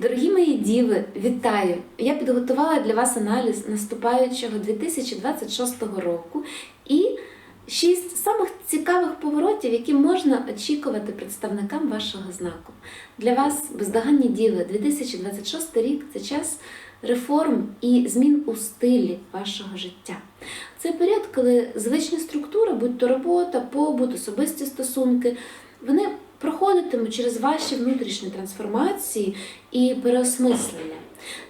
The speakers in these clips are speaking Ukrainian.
Дорогі мої діви, вітаю! Я підготувала для вас аналіз наступаючого 2026 року і шість самих цікавих поворотів, які можна очікувати представникам вашого знаку. Для вас, бездоганні діви, 2026 рік це час реформ і змін у стилі вашого життя. Це період, коли звичні структури, будь то робота, побут, особисті стосунки, вони проходитимуть через ваші внутрішні трансформації і переосмислення.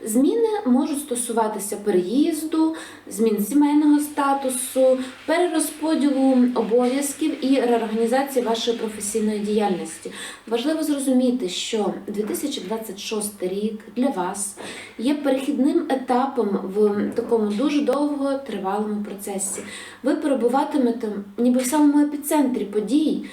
Зміни можуть стосуватися переїзду, змін сімейного статусу, перерозподілу обов'язків і реорганізації вашої професійної діяльності. Важливо зрозуміти, що 2026 рік для вас є перехідним етапом в такому дуже довго тривалому процесі. Ви перебуватимете ніби в самому епіцентрі подій,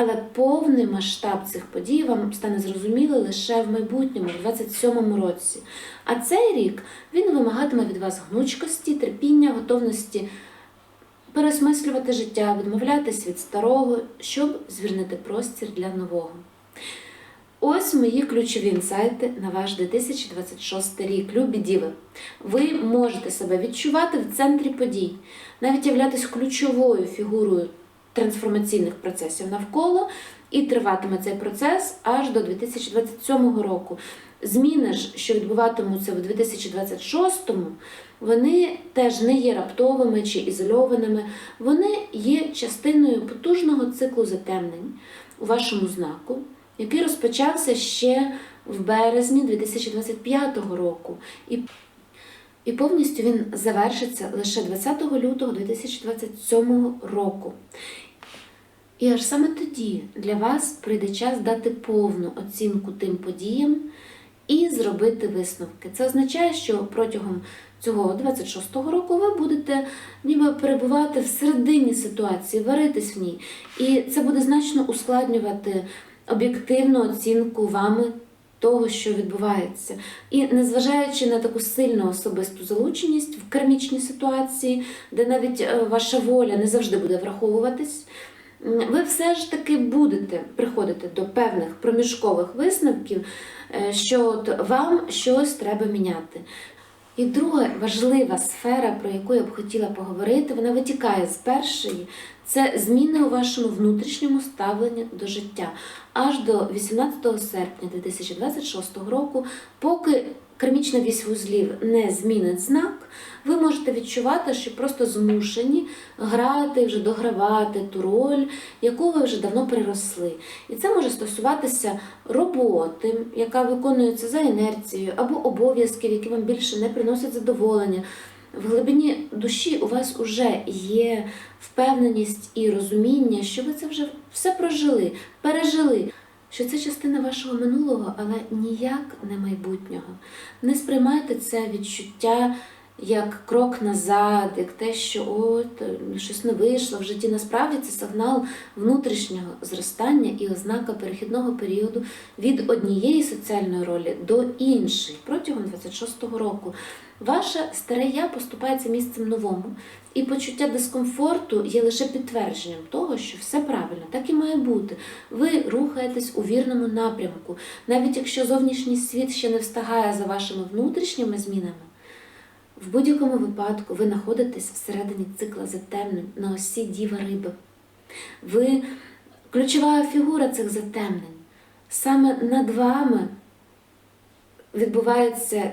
але повний масштаб цих подій вам стане зрозумілий лише в майбутньому, в 27-му році. А цей рік він вимагатиме від вас гнучкості, терпіння, готовності пересмислювати життя, відмовлятись від старого, щоб звільнити простір для нового. Ось мої ключові інсайти на ваш 2026 рік. Любі діви. Ви можете себе відчувати в центрі подій, навіть являтись ключовою фігурою трансформаційних процесів навколо, і триватиме цей процес аж до 2027 року. Зміни ж, що відбуватимуться в 2026-му, вони теж не є раптовими чи ізольованими, вони є частиною потужного циклу затемнень у вашому знаку, який розпочався ще в березні 2025 року. І і повністю він завершиться лише 20 лютого 2027 року. І аж саме тоді для вас прийде час дати повну оцінку тим подіям і зробити висновки. Це означає, що протягом цього 26-го року ви будете ніби перебувати всередині ситуації, варитись в ній. І це буде значно ускладнювати об'єктивну оцінку вами того, що відбувається. І незважаючи на таку сильну особисту залученість в кармічній ситуації, де навіть е, ваша воля не завжди буде враховуватись, ви все ж таки будете приходити до певних проміжкових висновків, е, що от вам щось треба міняти. І друга важлива сфера, про яку я б хотіла поговорити, вона витікає з першої. Це зміни у вашому внутрішньому ставленні до життя аж до 18 серпня 2026 року, поки кармічна вісь вузлів не змінить знак, ви можете відчувати, що просто змушені грати, вже догравати ту роль, яку ви вже давно переросли. І це може стосуватися роботи, яка виконується за інерцією, або обов'язків, які вам більше не приносять задоволення. В глибині душі у вас вже є впевненість і розуміння, що ви це вже все прожили, пережили. Що це частина вашого минулого, але ніяк не майбутнього. Не сприймайте це відчуття як крок назад, як те, що от е, щось не вийшло в житті. Насправді це сигнал внутрішнього зростання і ознака перехідного періоду від однієї соціальної ролі до іншої протягом 26-го року. Ваше старе я поступається місцем новому, і почуття дискомфорту є лише підтвердженням того, що все правильно, так і має бути. Ви рухаєтесь у вірному напрямку, навіть якщо зовнішній світ ще не встигає за вашими внутрішніми змінами. В будь-якому випадку ви знаходитесь всередині цикла затемнень на осі Діва Риби. Ви ключова фігура цих затемнень. Саме над вами відбувається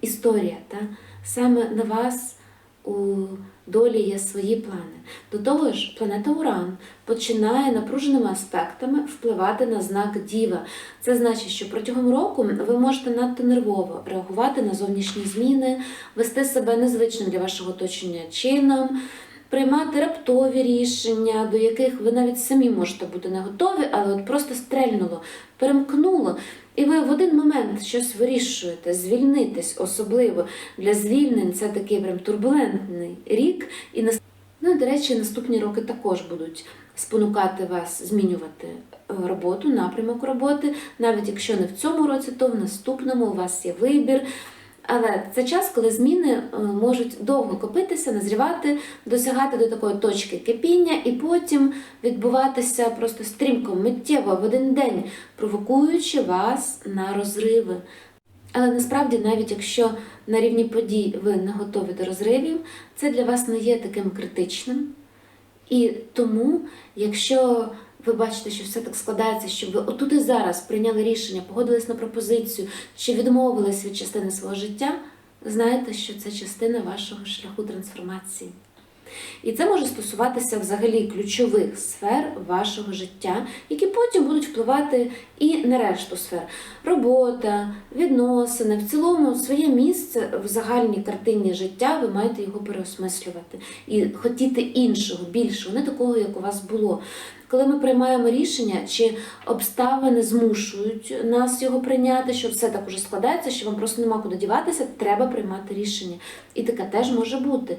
історія. Та? Саме на вас у долі є свої плани. До того ж, планета Уран починає напруженими аспектами впливати на знак Діва. Це значить, що протягом року ви можете надто нервово реагувати на зовнішні зміни, вести себе незвичним для вашого оточення чином. Приймати раптові рішення, до яких ви навіть самі можете бути не готові, але от просто стрельнуло, перемкнуло, і ви в один момент щось вирішуєте, звільнитись, особливо для звільнень це такий прям турбулентний рік. І нас- ну, до речі, наступні роки також будуть спонукати вас змінювати е, роботу, напрямок роботи. Навіть якщо не в цьому році, то в наступному у вас є вибір. Але це час, коли зміни е, можуть довго копитися, назрівати, досягати до такої точки кипіння і потім відбуватися просто стрімко, миттєво в один день, провокуючи вас на розриви. Але насправді, навіть якщо на рівні подій ви не готові до розривів, це для вас не є таким критичним. І тому, якщо ви бачите, що все так складається, щоб ви отут і зараз прийняли рішення, погодились на пропозицію чи відмовились від частини свого життя, знаєте, що це частина вашого шляху трансформації. І це може стосуватися взагалі ключових сфер вашого життя, які потім будуть впливати і на решту сфер: робота, відносини, в цілому своє місце в загальній картині життя ви маєте його переосмислювати і хотіти іншого, більшого, не такого, як у вас було. Коли ми приймаємо рішення, чи обставини змушують нас його прийняти, що все так уже складається, що вам просто нема куди діватися, треба приймати рішення. І таке теж може бути.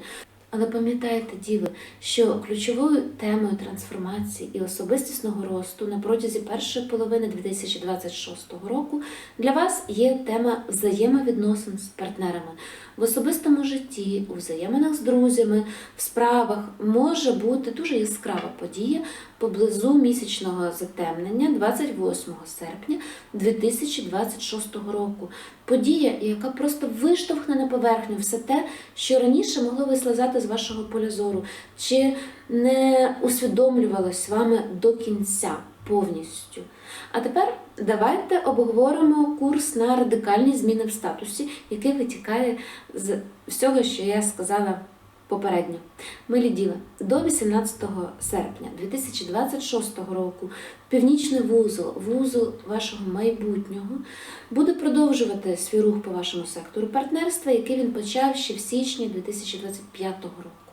Але пам'ятайте, діви, що ключовою темою трансформації і особистісного росту на протязі першої половини 2026 року для вас є тема взаємовідносин з партнерами в особистому житті, у взаєминах з друзями, в справах може бути дуже яскрава подія поблизу місячного затемнення 28 серпня 2026 року. Подія, яка просто виштовхне на поверхню все те, що раніше могло вислизати з вашого поля зору, чи не усвідомлювалось вами до кінця повністю. А тепер давайте обговоримо курс на радикальні зміни в статусі, який витікає з всього, що я сказала попередньо. Милі діли, до 18 серпня 2026 року північний вузол, вузол вашого майбутнього, буде продовжувати свій рух по вашому сектору партнерства, який він почав ще в січні 2025 року.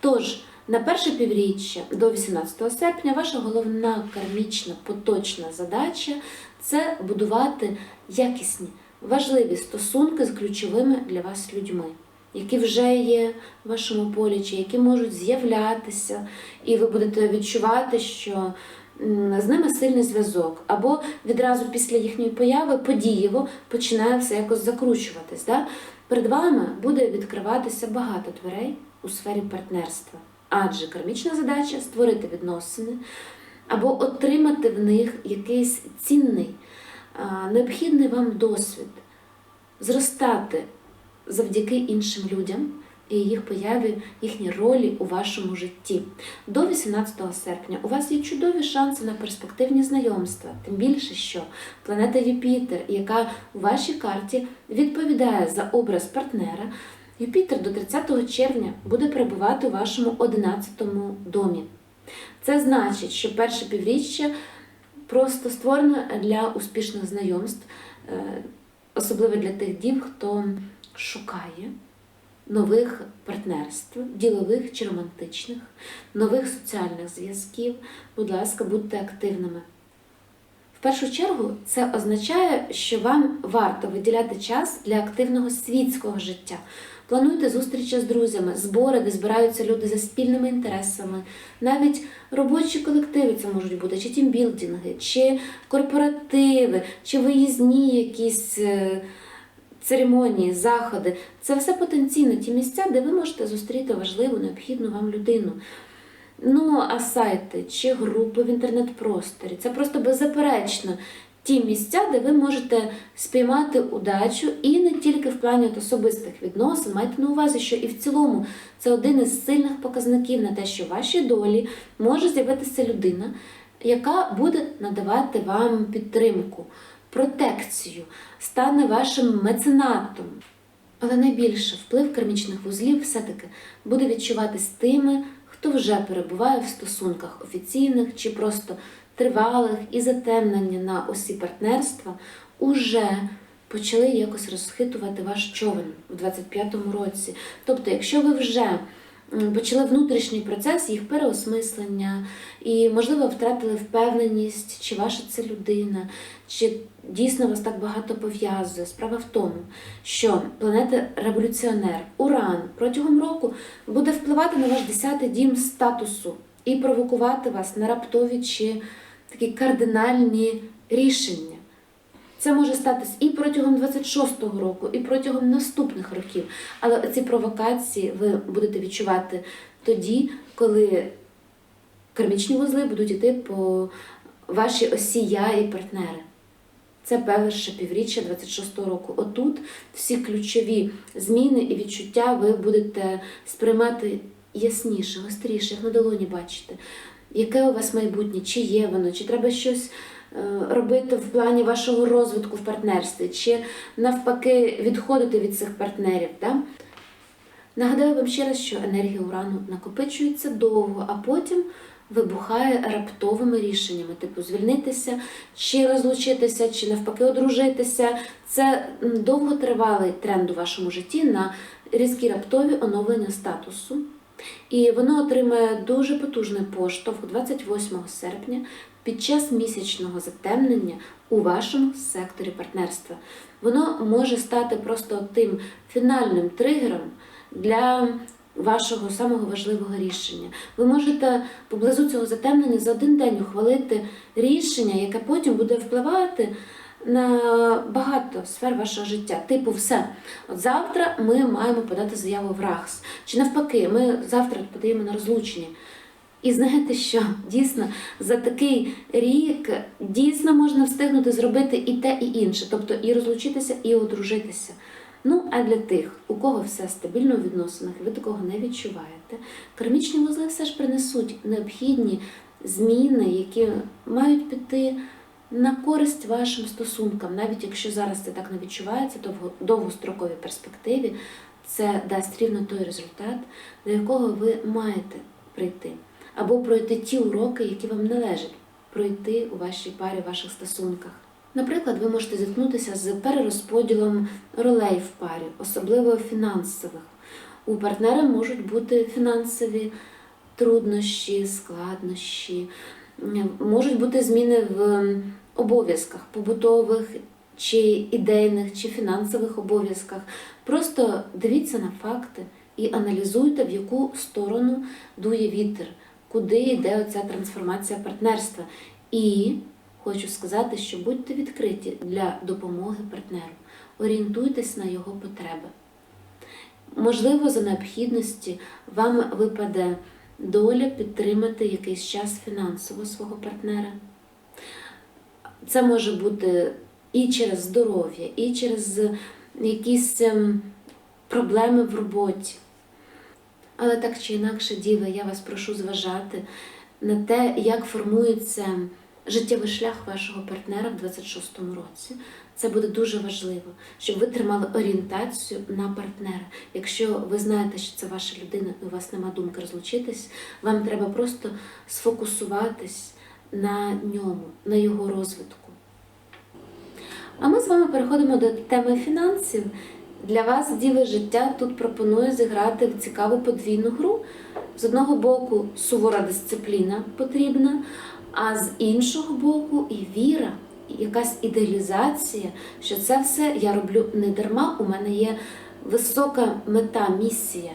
Тож, на перше півріччя до 18 серпня ваша головна кармічна поточна задача це будувати якісні, важливі стосунки з ключовими для вас людьми, які вже є в вашому полі, чи які можуть з'являтися, і ви будете відчувати, що з ними сильний зв'язок, або відразу після їхньої появи подієво починає все якось закручуватись. Да? Перед вами буде відкриватися багато дверей у сфері партнерства. Адже кармічна задача створити відносини або отримати в них якийсь цінний, необхідний вам досвід, зростати завдяки іншим людям і їх появі, їхній ролі у вашому житті. До 18 серпня у вас є чудові шанси на перспективні знайомства, тим більше, що планета Юпітер, яка у вашій карті відповідає за образ партнера. Юпітер до 30 червня буде перебувати у вашому 11 домі. Це значить, що перше півріччя просто створено для успішних знайомств, е, особливо для тих дів, хто шукає нових партнерств, ділових чи романтичних, нових соціальних зв'язків. Будь ласка, будьте активними. В першу чергу це означає, що вам варто виділяти час для активного світського життя. Плануйте зустрічі з друзями, збори, де збираються люди за спільними інтересами, навіть робочі колективи це можуть бути, чи тімбілдинги, чи корпоративи, чи виїзні якісь е, церемонії, заходи. Це все потенційно ті місця, де ви можете зустріти важливу, необхідну вам людину. Ну, а сайти чи групи в інтернет-просторі це просто беззаперечно ті місця, де ви можете спіймати удачу і не тільки в плані от особистих відносин. Майте на увазі, що і в цілому це один із сильних показників на те, що в вашій долі може з'явитися людина, яка буде надавати вам підтримку, протекцію, стане вашим меценатом. Але найбільше вплив кармічних вузлів все-таки буде відчуватись тими, хто вже перебуває в стосунках офіційних чи просто тривалих і затемнення на осі партнерства уже почали якось розхитувати ваш човен у 25-му році. Тобто, якщо ви вже почали внутрішній процес їх переосмислення, і, можливо, втратили впевненість, чи ваша це людина, чи дійсно вас так багато пов'язує. Справа в тому, що планета революціонер Уран протягом року буде впливати на ваш 10-й дім статусу і провокувати вас на раптові чи такі кардинальні рішення. Це може статись і протягом 26-го року, і протягом наступних років. Але ці провокації ви будете відчувати тоді, коли кармічні вузли будуть йти по вашій осі і партнери. Це перше півріччя 26-го року. Отут всі ключові зміни і відчуття ви будете сприймати ясніше, гостріше, як на долоні бачите. Яке у вас майбутнє, чи є воно, чи треба щось е, робити в плані вашого розвитку в партнерстві, чи навпаки відходити від цих партнерів. Да? Нагадаю вам ще раз, що енергія урану накопичується довго, а потім вибухає раптовими рішеннями, типу звільнитися, чи розлучитися, чи навпаки одружитися. Це довготривалий тренд у вашому житті на різкі раптові оновлення статусу. І воно отримає дуже потужний поштовх 28 серпня під час місячного затемнення у вашому секторі партнерства. Воно може стати просто тим фінальним тригером для вашого самого важливого рішення. Ви можете поблизу цього затемнення за один день ухвалити рішення, яке потім буде впливати на багато сфер вашого життя. Типу, все. От завтра ми маємо подати заяву в РАХС. Чи навпаки, ми завтра подаємо на розлучення. І знаєте що? Дійсно, за такий рік дійсно можна встигнути зробити і те, і інше, тобто і розлучитися, і одружитися. Ну, а для тих, у кого все стабільно у відносинах, ви такого не відчуваєте, кармічні вузли все ж принесуть необхідні зміни, які мають піти на користь вашим стосункам, навіть якщо зараз це так не відчувається, то в довгостроковій перспективі це дасть рівно той результат, до якого ви маєте прийти, або пройти ті уроки, які вам належать пройти у вашій парі, в ваших стосунках. Наприклад, ви можете зіткнутися з перерозподілом ролей в парі, особливо фінансових. У партнера можуть бути фінансові труднощі, складнощі, можуть бути зміни в обов'язках побутових чи ідейних, чи фінансових обов'язках. Просто дивіться на факти і аналізуйте, в яку сторону дує вітер, куди йде оця трансформація партнерства. І хочу сказати, що будьте відкриті для допомоги партнеру, орієнтуйтесь на його потреби. Можливо, за необхідності вам випаде доля підтримати якийсь час фінансово свого партнера. Це може бути і через здоров'я, і через якісь ем, проблеми в роботі. Але так чи інакше, діви, я вас прошу зважати на те, як формується життєвий шлях вашого партнера в 26-му році. Це буде дуже важливо, щоб ви тримали орієнтацію на партнера. Якщо ви знаєте, що це ваша людина, і у вас нема думки розлучитись, вам треба просто сфокусуватись на ньому, на його розвитку. А ми з вами переходимо до теми фінансів. Для вас діви життя тут пропоную зіграти в цікаву подвійну гру. З одного боку, сувора дисципліна потрібна, а з іншого боку, і віра, і якась ідеалізація, що це все я роблю не дарма. У мене є висока мета, місія,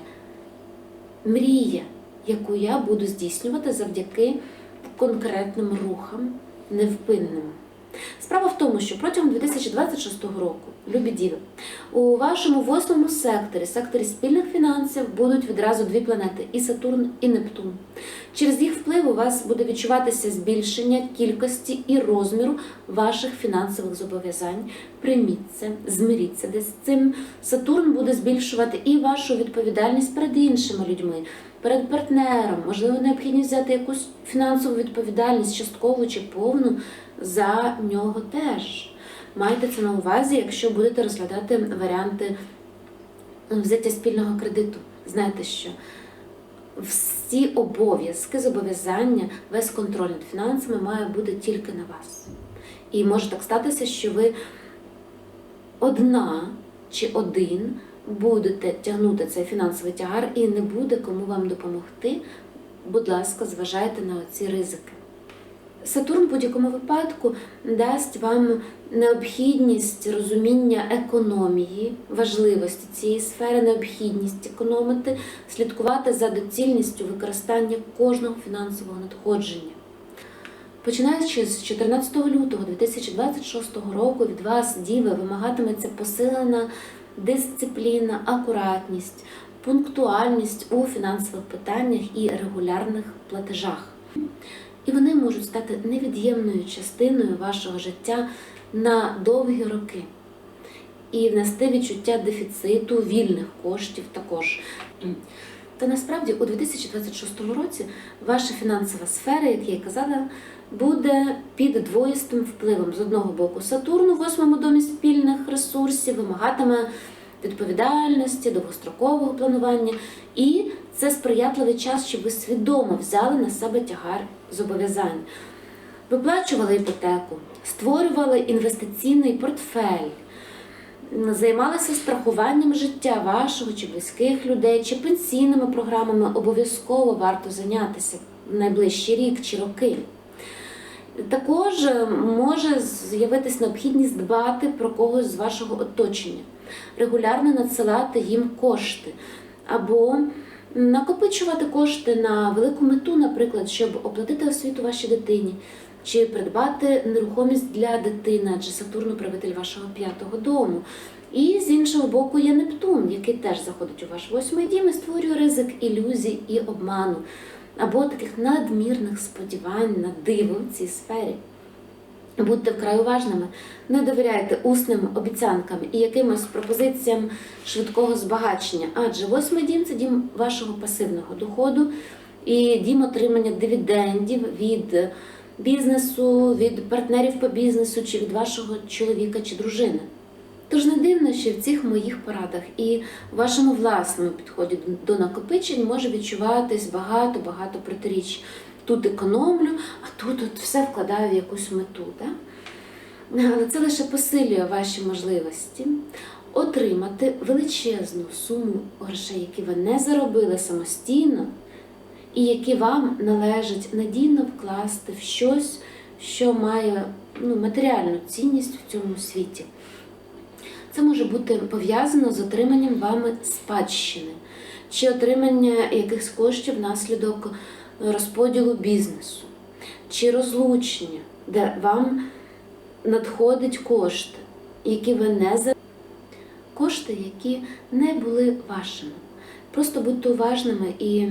мрія, яку я буду здійснювати завдяки конкретним рухам, невпинним. Справа в тому, що протягом 2026 року, любі діви, у вашому восьмому секторі, секторі спільних фінансів, будуть відразу дві планети і Сатурн, і Нептун. Через їх вплив у вас буде відчуватися збільшення кількості і розміру ваших фінансових зобов'язань. Прийміть це, змиріться десь з цим. Сатурн буде збільшувати і вашу відповідальність перед іншими людьми, перед партнером, можливо, необхідність взяти якусь фінансову відповідальність, часткову чи повну за нього теж. Майте це на увазі, якщо будете розглядати варіанти взяття спільного кредиту. Знаєте що? Всі обов'язки, зобов'язання, весь контроль над фінансами має бути тільки на вас. І може так статися, що ви одна чи один будете тягнути цей фінансовий тягар і не буде кому вам допомогти. Будь ласка, зважайте на ці ризики. Сатурн в будь-якому випадку дасть вам необхідність розуміння економії, важливості цієї сфери, необхідність економити, слідкувати за доцільністю використання кожного фінансового надходження. Починаючи з 14 лютого 2026 року від вас, діви, вимагатиметься посилена дисципліна, акуратність, пунктуальність у фінансових питаннях і регулярних платежах. І вони можуть стати невід'ємною частиною вашого життя на довгі роки і внести відчуття дефіциту вільних коштів також. Та насправді у 2026 році ваша фінансова сфера, як я й казала, буде під двоїстим впливом. З одного боку, Сатурн у восьмому домі спільних ресурсів вимагатиме відповідальності, довгострокового планування, і це сприятливий час, щоб ви свідомо взяли на себе тягар зобов'язань, виплачували іпотеку, створювали інвестиційний портфель займалися страхуванням життя вашого чи близьких людей, чи пенсійними програмами обов'язково варто зайнятися в найближчий рік чи роки. Також е, може з'явитись необхідність дбати про когось з вашого оточення, регулярно надсилати їм кошти або накопичувати кошти на велику мету, наприклад, щоб оплатити освіту вашій дитині, чи придбати нерухомість для дитини, адже Сатурн управитель вашого п'ятого дому. І з іншого боку є Нептун, який теж заходить у ваш восьмий дім і створює ризик ілюзій і обману, або таких надмірних сподівань на диво в цій сфері. Будьте вкрай уважними, не довіряйте усним обіцянкам і якимось пропозиціям швидкого збагачення, адже восьмий дім це дім вашого пасивного доходу і дім отримання дивідендів від бізнесу, від партнерів по бізнесу чи від вашого чоловіка чи дружини. Тож не дивно, що в цих моїх порадах і в вашому власному підході до накопичень може відчуватись багато-багато протиріч. Тут економлю, а тут от все вкладаю в якусь мету. Да? Але це лише посилює ваші можливості отримати величезну суму грошей, які ви не заробили самостійно, і які вам належить надійно вкласти в щось, що має ну, матеріальну цінність в цьому світі. Це може бути пов'язано з отриманням вами спадщини чи отримання якихось коштів внаслідок розподілу бізнесу, чи розлучення, де вам надходять кошти, які ви не за кошти, які не були вашими. Просто будьте уважними і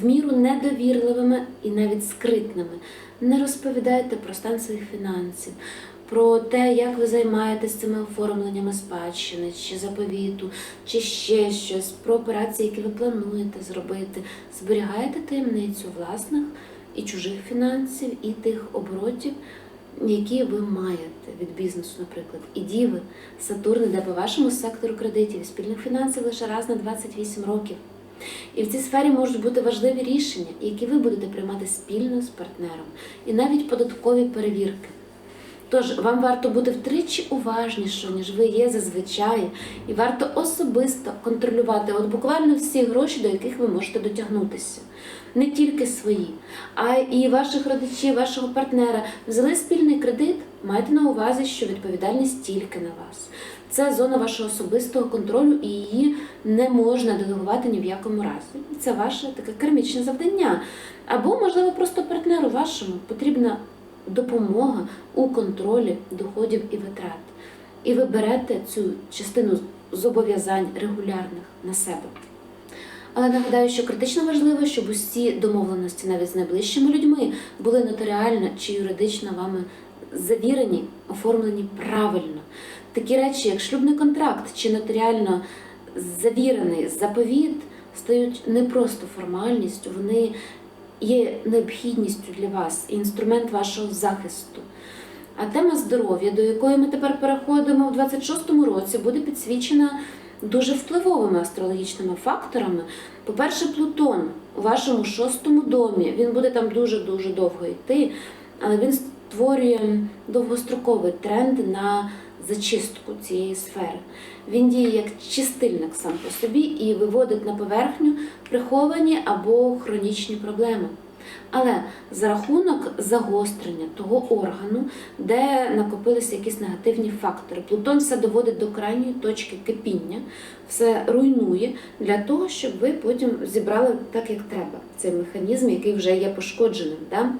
в міру недовірливими і навіть скритними. Не розповідайте про стан своїх фінансів, про те, як ви займаєтесь цими оформленнями спадщини, чи заповіту, чи ще щось, про операції, які ви плануєте зробити. Зберігайте таємницю власних і чужих фінансів, і тих оборотів, які ви маєте від бізнесу, наприклад. І діви, Сатурн іде по вашому сектору кредитів спільних фінансів лише раз на 28 років. І в цій сфері можуть бути важливі рішення, які ви будете приймати спільно з партнером, і навіть податкові перевірки. Тож вам варто бути втричі уважнішою, ніж ви є зазвичай, і варто особисто контролювати от буквально всі гроші, до яких ви можете дотягнутися. Не тільки свої, а і ваших родичів, вашого партнера. Взяли спільний кредит, майте на увазі, що відповідальність тільки на вас. Це зона вашого особистого контролю, і її не можна делегувати ні в якому разі. Це ваше таке кермічне завдання. Або, можливо, просто партнеру вашому потрібна допомога у контролі доходів і витрат. І ви берете цю частину зобов'язань регулярних на себе. Але нагадаю, що критично важливо, щоб усі домовленості навіть з найближчими людьми були нотаріально чи юридично вами завірені, оформлені правильно. Такі речі, як шлюбний контракт чи нотаріально завірений заповіт, стають не просто формальністю, вони є необхідністю для вас, інструмент вашого захисту. А тема здоров'я, до якої ми тепер переходимо в 26-му році, буде підсвічена дуже впливовими астрологічними факторами. По-перше, Плутон у вашому шостому домі, він буде там дуже-дуже довго йти, але він створює довгостроковий тренд на зачистку цієї сфери. Він діє як чистильник сам по собі і виводить на поверхню приховані або хронічні проблеми. Але за рахунок загострення того органу, де накопилися якісь негативні фактори, Плутон все доводить до крайньої точки кипіння, все руйнує для того, щоб ви потім зібрали так, як треба, цей механізм, який вже є пошкодженим. Да?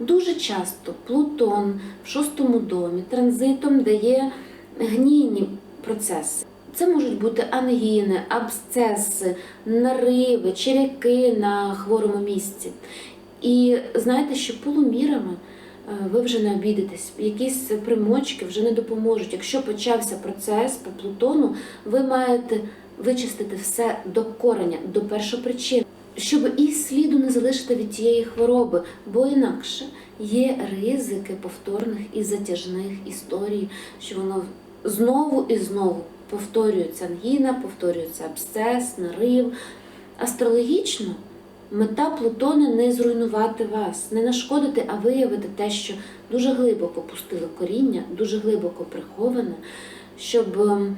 Дуже часто Плутон в шостому домі транзитом дає гнійні процеси. Це можуть бути ангіни, абсцеси, нариви, черяки на хворому місці. І знаєте, що полумірами е, ви вже не обійдетесь. Якісь примочки вже не допоможуть. Якщо почався процес по Плутону, ви маєте вичистити все до кореня, до першопричин, щоб і сліду не залишити від тієї хвороби, бо інакше є ризики повторних і затяжних історій, що воно знову і знову повторюється ангіна, повторюється абсцес, нарив. Астрологічно мета Плутона не зруйнувати вас, не нашкодити, а виявити те, що дуже глибоко пустило коріння, дуже глибоко приховане, щоб ем,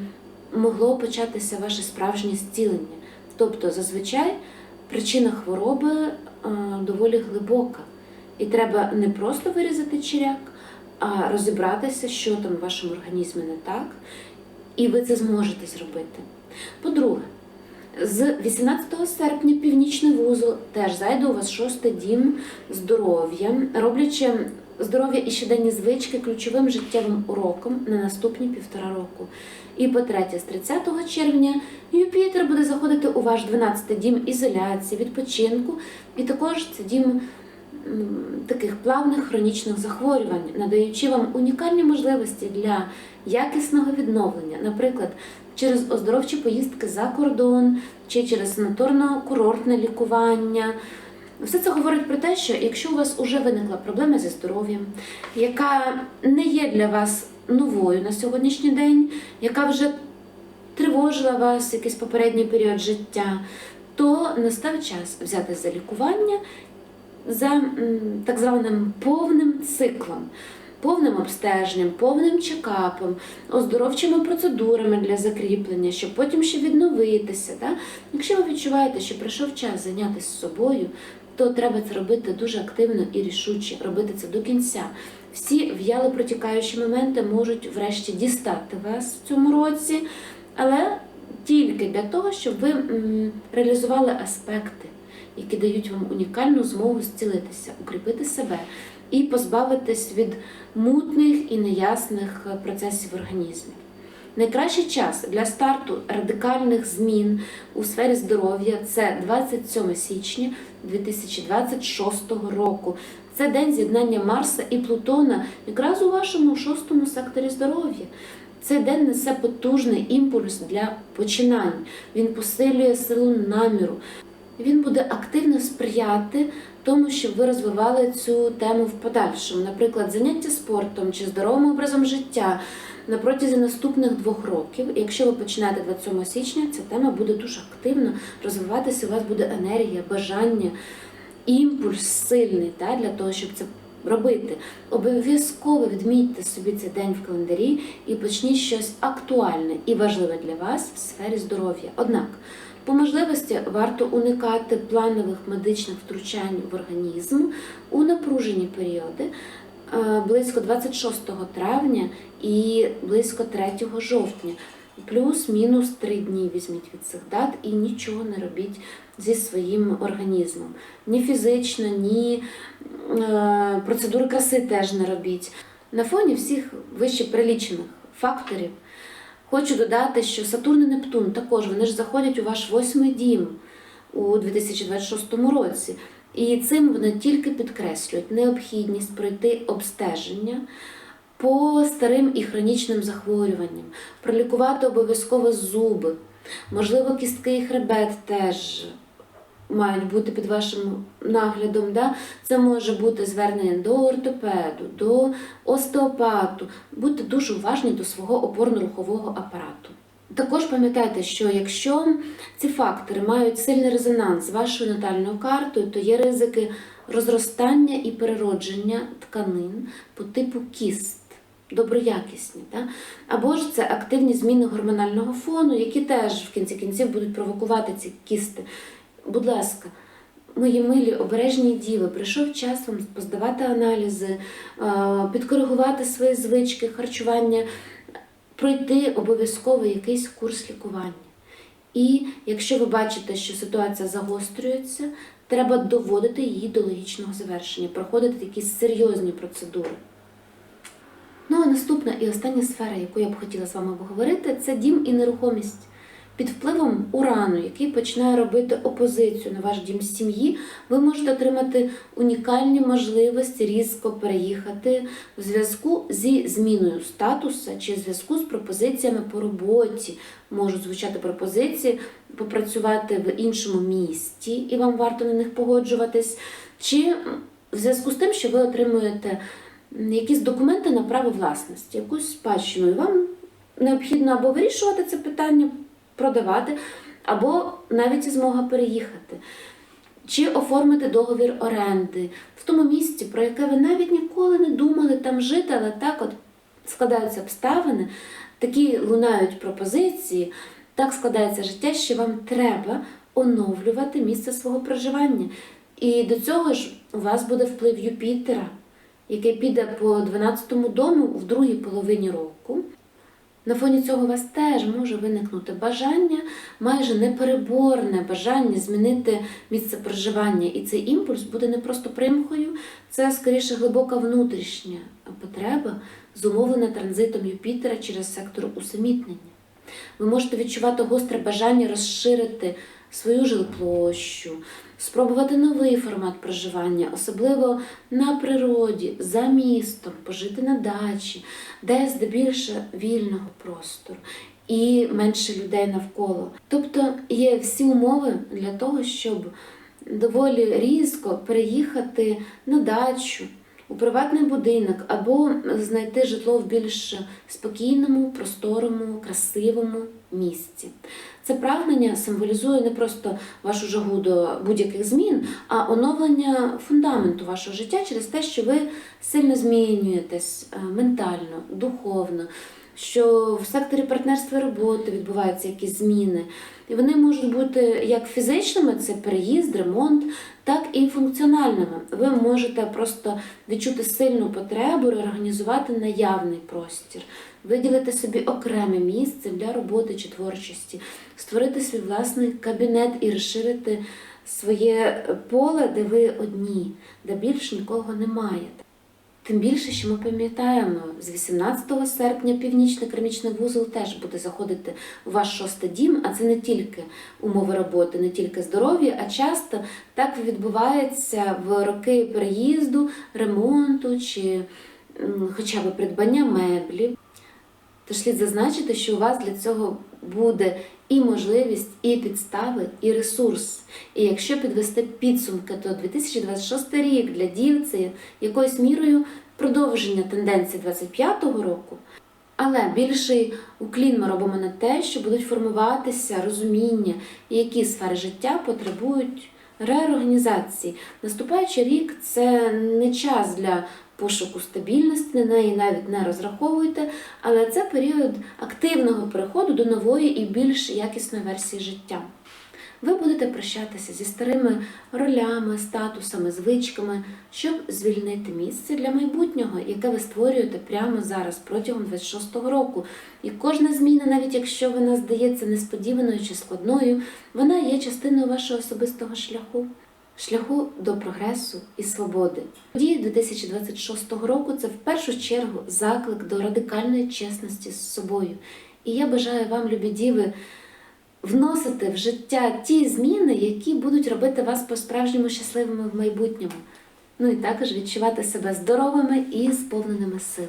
могло початися ваше справжнє зцілення. Тобто, зазвичай причина хвороби е, доволі глибока. І треба не просто вирізати черяк, а розібратися, що там в вашому організмі не так, і ви це зможете зробити. По-друге, з 18 серпня північний вузол теж зайде у вас шостий дім здоров'я, роблячи здоров'я і щоденні звички ключовим життєвим уроком на наступні півтора року. І по-третє, з 30 червня Юпітер буде заходити у ваш 12-й дім ізоляції, відпочинку, і також це дім таких плавних хронічних захворювань, надаючи вам унікальні можливості для якісного відновлення, наприклад, через оздоровчі поїздки за кордон чи через санаторно-курортне лікування. Все це говорить про те, що якщо у вас вже виникла проблема зі здоров'ям, яка не є для вас новою на сьогоднішній день, яка вже тривожила вас якийсь попередній період життя, то настав час взяти за лікування за так званим повним циклом, повним обстеженням, повним чекапом, оздоровчими процедурами для закріплення, щоб потім ще відновитися. Да? Якщо ви відчуваєте, що прийшов час зайнятися собою, то треба це робити дуже активно і рішуче, робити це до кінця. Всі в'яло протікаючі моменти можуть врешті дістати вас в цьому році, але тільки для того, щоб ви реалізували аспекти, які дають вам унікальну змогу зцілитися, укріпити себе і позбавитись від мутних і неясних е, процесів в організмі. Найкращий час для старту радикальних змін у сфері здоров'я це 27 січня 2026 року. Це день з'єднання Марса і Плутона якраз у вашому шостому секторі здоров'я. Цей день несе потужний імпульс для починань. Він посилює силу наміру. Він буде активно сприяти тому, щоб ви розвивали цю тему в подальшому, наприклад, заняття спортом чи здоровим образом життя на протязі наступних двох років. Якщо ви починаєте 27 січня, ця тема буде дуже активно розвиватися. У вас буде енергія, бажання, імпульс сильний та, для того, щоб це робити. Обов'язково відмітьте собі цей день в календарі і почніть щось актуальне і важливе для вас в сфері здоров'я. Однак, по можливості варто уникати планових медичних втручань в організм у напружені періоди е, близько 26 травня і близько 3 жовтня. Плюс-мінус три дні візьміть від цих дат і нічого не робіть зі своїм організмом. Ні фізично, ні е, процедури краси теж не робіть. На фоні всіх вище прилічених факторів хочу додати, що Сатурн і Нептун також вони ж заходять у ваш восьмий дім у 2026 році. І цим вони тільки підкреслюють необхідність пройти обстеження по старим і хронічним захворюванням, пролікувати обов'язково зуби, можливо, кістки і хребет теж мають бути під вашим наглядом. Да? Це може бути звернення до ортопеду, до остеопату. Будьте дуже уважні до свого опорно-рухового апарату. Також пам'ятайте, що якщо ці фактори мають сильний резонанс з вашою натальною картою, то є ризики розростання і переродження тканин по типу кіст. Доброякісні, та? або ж це активні зміни гормонального фону, які теж в кінці кінців будуть провокувати ці кісти. Будь ласка, мої милі обережні діви, прийшов час вам поздавати аналізи, е, підкоригувати свої звички, харчування, пройти обов'язково якийсь курс лікування. І якщо ви бачите, що ситуація загострюється, треба доводити її до логічного завершення, проходити якісь серйозні процедури. Ну а наступна і остання сфера, яку я б хотіла з вами обговорити, це дім і нерухомість. Під впливом урану, який починає робити опозицію на ваш дім сім'ї, ви можете отримати унікальні можливості різко переїхати в зв'язку зі зміною статусу чи в зв'язку з пропозиціями по роботі. Можуть звучати пропозиції попрацювати в іншому місті, і вам варто на них погоджуватись, чи в зв'язку з тим, що ви отримуєте якісь документи на право власності, якусь спадщину, і вам необхідно або вирішувати це питання, продавати, або навіть змога переїхати. Чи оформити договір оренди в тому місці, про яке ви навіть ніколи не думали там жити, але так от складаються обставини, такі лунають пропозиції, так складається життя, що вам треба оновлювати місце свого проживання. І до цього ж у вас буде вплив Юпітера, який піде по 12-му дому в другій половині року. На фоні цього у вас теж може виникнути бажання, майже непереборне бажання змінити місце проживання. І цей імпульс буде не просто примхою, це скоріше глибока внутрішня потреба, зумовлена транзитом Юпітера через сектор усамітнення. Ви можете відчувати гостре бажання розширити свою жилплощу, спробувати новий формат проживання, особливо на природі, за містом, пожити на дачі, де здебільше вільного простору і менше людей навколо. Тобто є всі умови для того, щоб доволі різко переїхати на дачу. У приватний будинок або знайти житло в більш спокійному, просторому, красивому місці. Це прагнення символізує не просто вашу жагу до будь-яких змін, а оновлення фундаменту вашого життя через те, що ви сильно змінюєтесь е, ментально, духовно, що в секторі партнерства роботи відбуваються якісь зміни. І вони можуть бути як фізичними, це переїзд, ремонт, так і функціональними. Ви можете просто відчути сильну потребу реорганізувати наявний простір, виділити собі окреме місце для роботи чи творчості, створити свій власний кабінет і розширити своє поле, де ви одні, де більш нікого немає. Тим більше, що ми пам'ятаємо, з 18 серпня північний кермічний вузол теж буде заходити у ваш шостий дім, а це не тільки умови роботи, не тільки здоров'я, а часто так відбувається в роки переїзду, ремонту чи хоча б придбання меблів. Тож слід зазначити, що у вас для цього буде і можливість, і підстави, і ресурс. І якщо підвести підсумки, то 2026 рік для дів це якоюсь мірою продовження тенденції 25-го року. Але більший уклін ми робимо на те, що будуть формуватися розуміння, які сфери життя потребують реорганізації. Наступаючий рік це не час для пошуку стабільності, на неї навіть не розраховуйте, але це період активного переходу до нової і більш якісної версії життя. Ви будете прощатися зі старими ролями, статусами, звичками, щоб звільнити місце для майбутнього, яке ви створюєте прямо зараз, протягом 26-го року. І кожна зміна, навіть якщо вона здається несподіваною чи складною, вона є частиною вашого особистого шляху. Шляху до прогресу і свободи. Події 2026 року це в першу чергу заклик до радикальної чесності з собою. І я бажаю вам, любі діви, вносити в життя ті зміни, які будуть робити вас по-справжньому щасливими в майбутньому. Ну і також відчувати себе здоровими і сповненими сил.